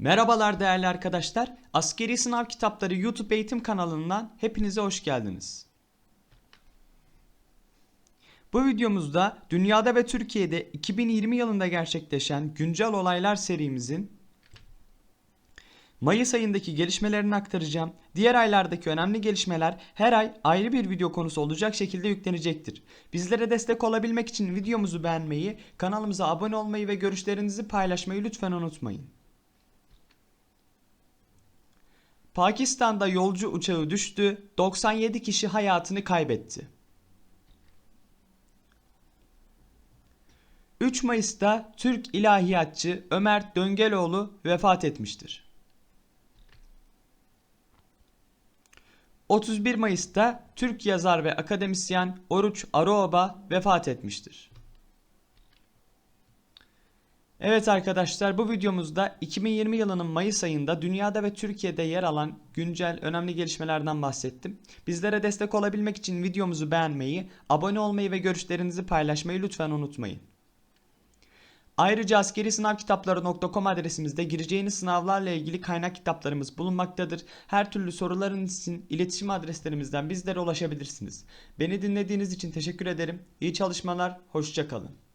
Merhabalar değerli arkadaşlar. Askeri Sınav Kitapları YouTube eğitim kanalından hepinize hoş geldiniz. Bu videomuzda dünyada ve Türkiye'de 2020 yılında gerçekleşen güncel olaylar serimizin Mayıs ayındaki gelişmelerini aktaracağım. Diğer aylardaki önemli gelişmeler her ay ayrı bir video konusu olacak şekilde yüklenecektir. Bizlere destek olabilmek için videomuzu beğenmeyi, kanalımıza abone olmayı ve görüşlerinizi paylaşmayı lütfen unutmayın. Pakistan'da yolcu uçağı düştü, 97 kişi hayatını kaybetti. 3 Mayıs'ta Türk ilahiyatçı Ömer Döngeloğlu vefat etmiştir. 31 Mayıs'ta Türk yazar ve akademisyen Oruç Aruoba vefat etmiştir. Evet arkadaşlar bu videomuzda 2020 yılının Mayıs ayında dünyada ve Türkiye'de yer alan güncel önemli gelişmelerden bahsettim. Bizlere destek olabilmek için videomuzu beğenmeyi, abone olmayı ve görüşlerinizi paylaşmayı lütfen unutmayın. Ayrıca askeri sınav kitapları.com adresimizde gireceğiniz sınavlarla ilgili kaynak kitaplarımız bulunmaktadır. Her türlü sorularınız için iletişim adreslerimizden bizlere ulaşabilirsiniz. Beni dinlediğiniz için teşekkür ederim. İyi çalışmalar, hoşçakalın.